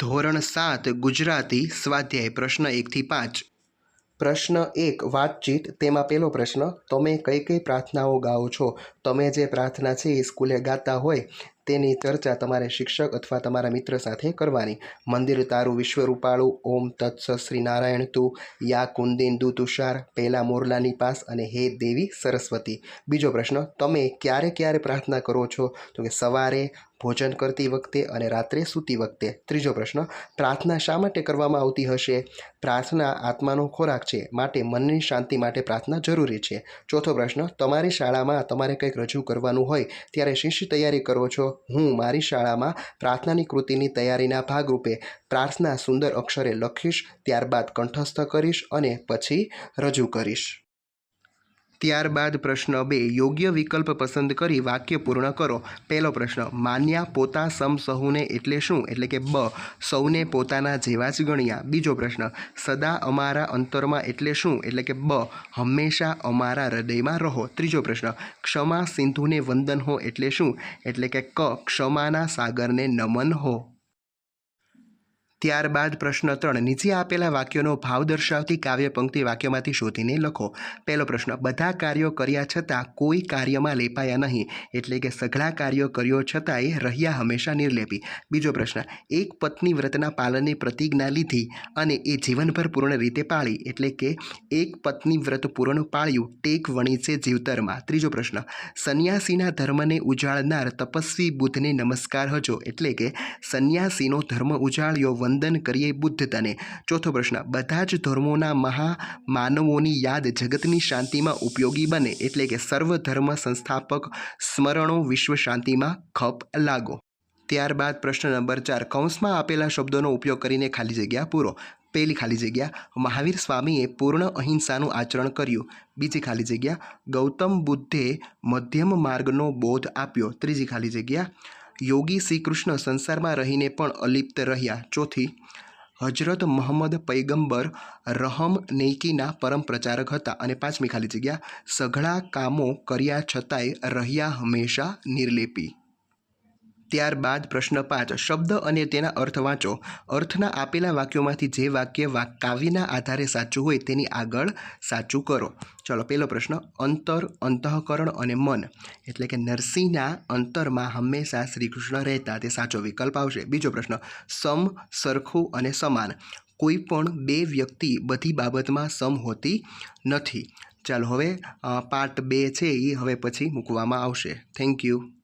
ધોરણ સાત, ગુજરાતી, સ્વાધ્યાય, પ્રશ્ન એકથી પાંચ. પ્રશ્ન એક, વાતચીત. તેમાં પહેલો પ્રશ્ન, તમે કઈ કઈ પ્રાર્થનાઓ ગાઓ છો? તમે જે પ્રાર્થના છે એ સ્કૂલે ગાતા હોય, તેની ચર્ચા તમારે શિક્ષક અથવા તમારા મિત્ર સાથે કરવાની. મંદિર તારું વિશ્વ રૂપાળું ઓમ તત્સ શ્રી નારાયણ તું, યા કુંદિંદુ તુષાર પહેલા મોરલાની પાસ અને હે દેવી સરસ્વતી. બીજો પ્રશ્ન, તમે ક્યારે ક્યારે પ્રાર્થના કરો છો? તો કે, સવારે ભોજન કરતી વખતે અને રાત્રે સૂતી વખતે? ત્રીજો પ્રશ્ન, પ્રાર્થના શા માટે કરવામાં આવતી હશે? પ્રાર્થના આત્માનો ખોરાક છે, માટે મનની શાંતિ માટે પ્રાર્થના જરૂરી છે. ચોથો પ્રશ્ન, તમારી શાળામાં તમારે કંઈક રજૂ કરવાનું હોય, ત્યારે શી શી તૈયારી કરો છો? હું મારી શાળામાં પ્રાર્થનાની કૃતિની તૈયારીના ભાગરૂપે પ્રાર્થના સુંદર અક્ષરે લખીશ, ત્યારબાદ કંઠસ્થ કરીશ અને પછી રજૂ કરીશ. ત્યારબાદ પ્રશ્ન બે, યોગ્ય વિકલ્પ પસંદ કરી વાક્ય પૂર્ણ કરો. પહેલો પ્રશ્ન, માન્યા પોતા સમ સહુને એટલે શું? એટલે કે બ, સૌને પોતાના જેવા જ ગણ્યા. બીજો પ્રશ્ન, સદા અમારા અંતરમાં એટલે શું? એટલે કે બ, હંમેશા અમારા હૃદયમાં રહો. ત્રીજો પ્રશ્ન, ક્ષમા સિંધુને વંદન હો એટલે શું? એટલે કે ક, ક્ષમાના સાગરને નમન હો. ત્યારબાદ પ્રશ્ન ત્રણ. નીચે આપેલા વાક્યોનો ભાવ દર્શાવતી કાવ્ય પંક્તિ વાક્યમાંથી શોધીને લખો. પહેલો પ્રશ્ન, બધા કાર્યો કર્યા છતાં કોઈ કાર્યમાં લેપાયા નહીં, એટલે કે સઘળા કાર્યો કર્યો છતાંય રહ્યા હંમેશા નિર્લેપી. બીજો પ્રશ્ન, એક પત્ની વ્રતના પાલનની પ્રતિજ્ઞા લીધી અને એ જીવનભર પૂર્ણ રીતે પાળી, એટલે કે એક પત્ની વ્રત પૂર્ણ પાળ્યું, ટેક વણી છે જીવતરમાં. ત્રીજો પ્રશ્ન, સંન્યાસીના ધર્મને ઉજાળનાર તપસ્વી બુદ્ધને નમસ્કાર હજો, એટલે કે સંન્યાસીનો ધર્મ ઉજાળ્યો વંદન કરીએ બુદ્ધ તને ચોથો પ્રશ્ન, બધા જ ધર્મોના મહામાનવોની યાદ જગતની શાંતિમાં ઉપયોગી બને એટલે કે સર્વ ધર્મ સંસ્થાપક સ્મરણો વિશ્વ શાંતિમાં ખપ લાગો. ત્યારબાદ પ્રશ્ન નંબર ચાર, કૌંસમાં આપેલા શબ્દોનો ઉપયોગ કરીને ખાલી જગ્યા પૂરો. પહેલી ખાલી જગ્યા, મહાવીર સ્વામીએ પૂર્ણ અહિંસાનું આચરણ કર્યું. બીજી ખાલી જગ્યા, ગૌતમ બુદ્ધે મધ્યમ માર્ગનો બોધ આપ્યો. ત્રીજી ખાલી જગ્યા યોગી શ્રી કૃષ્ણ સંસારમાં રહીને પણ અલિપ્ત રહ્યા. ચોથી હજરત મોહમ્મદ પૈગંબર રહમ નેકીના પરમ પ્રચારક હતા. અને પાંચમી ખાલી જગ્યા, સઘળા કામો કર્યા છતાંય રહ્યા હંમેશા નિર્લેપી. ત્યારબાદ પ્રશ્ન પાંચ, શબ્દ અને તેના અર્થ વાંચો. અર્થના આપેલા વાક્યોમાંથી જે વાક્ય કાવ્યના આધારે સાચું હોય તેની આગળ સાચું કરો. ચલો પહેલો પ્રશ્ન, અંતર, અંતઃકરણ અને મન. એટલે કે નરસિંહના અંતરમાં હંમેશા શ્રીકૃષ્ણ રહેતા, તે સાચો વિકલ્પ આવશે. બીજો પ્રશ્ન, સમ, સરખું અને સમાન. કોઈ પણ બે વ્યક્તિ બધી બાબતમાં સમ હોતી નથી. ચાલો, હવે પાર્ટ બે છે એ હવે પછી મૂકવામાં આવશે. Thank you